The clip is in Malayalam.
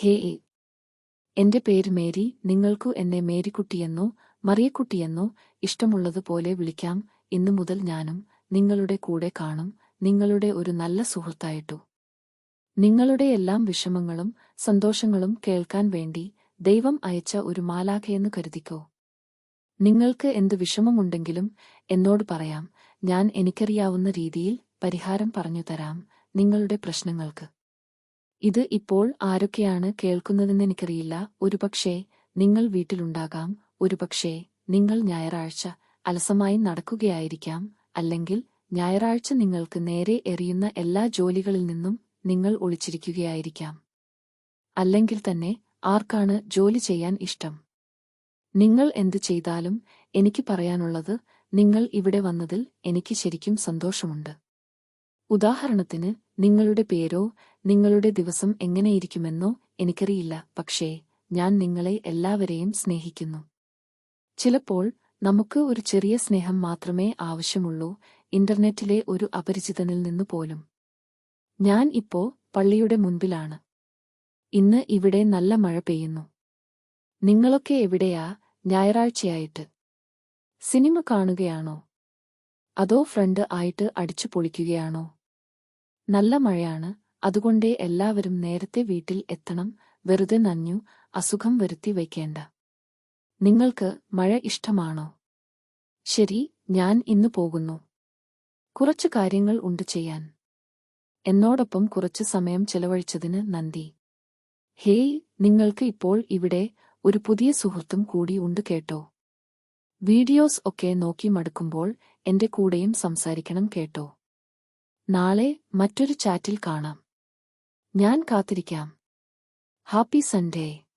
ഹേ എന്റെ പേര് മേരി നിങ്ങൾക്കു എന്നെ മേരിക്കുട്ടിയെന്നോ മറിയക്കുട്ടിയെന്നോ ഇഷ്ടമുള്ളതുപോലെ വിളിക്കാം. ഇന്നു മുതൽ ഞാനും നിങ്ങളുടെ കൂടെ കാണും. നിങ്ങളുടെ ഒരു നല്ല സുഹൃത്തായിട്ടു. നിങ്ങളുടെ എല്ലാം വിഷമങ്ങളും സന്തോഷങ്ങളും കേൾക്കാൻ വേണ്ടി ദൈവം അയച്ച ഒരു മാലാഖയെന്നു കരുതിക്കോ. നിങ്ങൾക്ക് എന്ത് വിഷമമുണ്ടെങ്കിലും എന്നോട് പറയാം. ഞാൻ എനിക്കറിയാവുന്ന രീതിയിൽ പരിഹാരം പറഞ്ഞു തരാം നിങ്ങളുടെ പ്രശ്നങ്ങൾക്ക്. ഇത് ഇപ്പോൾ ആരൊക്കെയാണ് കേൾക്കുന്നതെന്ന് എനിക്കറിയില്ല. ഒരുപക്ഷേ നിങ്ങൾ വീട്ടിലുണ്ടാകാം ഒരുപക്ഷേ നിങ്ങൾ ഞായറാഴ്ച അലസമായി നടക്കുകയായിരിക്കാം അല്ലെങ്കിൽ ഞായറാഴ്ച നിങ്ങൾക്ക് നേരെ എറിയുന്ന എല്ലാ ജോലികളിൽ നിന്നും നിങ്ങൾ ഒളിച്ചിരിക്കുകയായിരിക്കാം. അല്ലെങ്കിൽ തന്നെ ആർക്കാണ് ജോലി ചെയ്യാൻ ഇഷ്ടം? നിങ്ങൾ എന്തു ചെയ്താലും എനിക്ക് പറയാനുള്ളത് നിങ്ങൾ ഇവിടെ വന്നതിൽ എനിക്ക് ശരിക്കും സന്തോഷമുണ്ട്. ഉദാഹരണത്തിന് നിങ്ങളുടെ പേരോ നിങ്ങളുടെ ദിവസം എങ്ങനെയിരിക്കുമെന്നോ എനിക്കറിയില്ല പക്ഷേ ഞാൻ നിങ്ങളെ എല്ലാവരെയും സ്നേഹിക്കുന്നു. ചിലപ്പോൾ നമുക്ക് ഒരു ചെറിയ സ്നേഹം മാത്രമേ ആവശ്യമുള്ളൂ ഇന്റർനെറ്റിലെ ഒരു അപരിചിതനിൽ നിന്നു പോലും. ഞാൻ ഇപ്പോ പള്ളിയുടെ മുൻപിലാണ്. ഇന്ന് ഇവിടെ നല്ല മഴ പെയ്യുന്നു. നിങ്ങളൊക്കെ എവിടെയാ ഞായറാഴ്ചയായിട്ട്? സിനിമ കാണുകയാണോ? അതോ ഫ്രണ്ട് ആയിട്ട് അടിച്ചു പൊളിക്കുകയാണോ? നല്ല മഴയാണ് അതുകൊണ്ടേ എല്ലാവരും നേരത്തെ വീട്ടിൽ എത്തണം വെറുതെ നഞ്ഞു അസുഖം വരുത്തി വയ്ക്കേണ്ട. നിങ്ങൾക്ക് മഴ ഇഷ്ടമാണോ? ശരി ഞാൻ ഇന്ന് പോകുന്നു. കുറച്ചു കാര്യങ്ങൾ ഉണ്ട് ചെയ്യാൻ. എന്നോടൊപ്പം കുറച്ചു സമയം ചെലവഴിച്ചതിന് നന്ദി. ഹേയ് നിങ്ങൾക്ക് ഇപ്പോൾ ഇവിടെ ഒരു പുതിയ സുഹൃത്തും കൂടി ഉണ്ട് കേട്ടോ. വീഡിയോസ് ഒക്കെ നോക്കി മടുക്കുമ്പോൾ എന്റെ കൂടെയും സംസാരിക്കണം കേട്ടോ. നാളെ മറ്റൊരു ചാറ്റിൽ കാണാം. ഞാൻ കാത്തിരിക്കാം. Happy Sunday.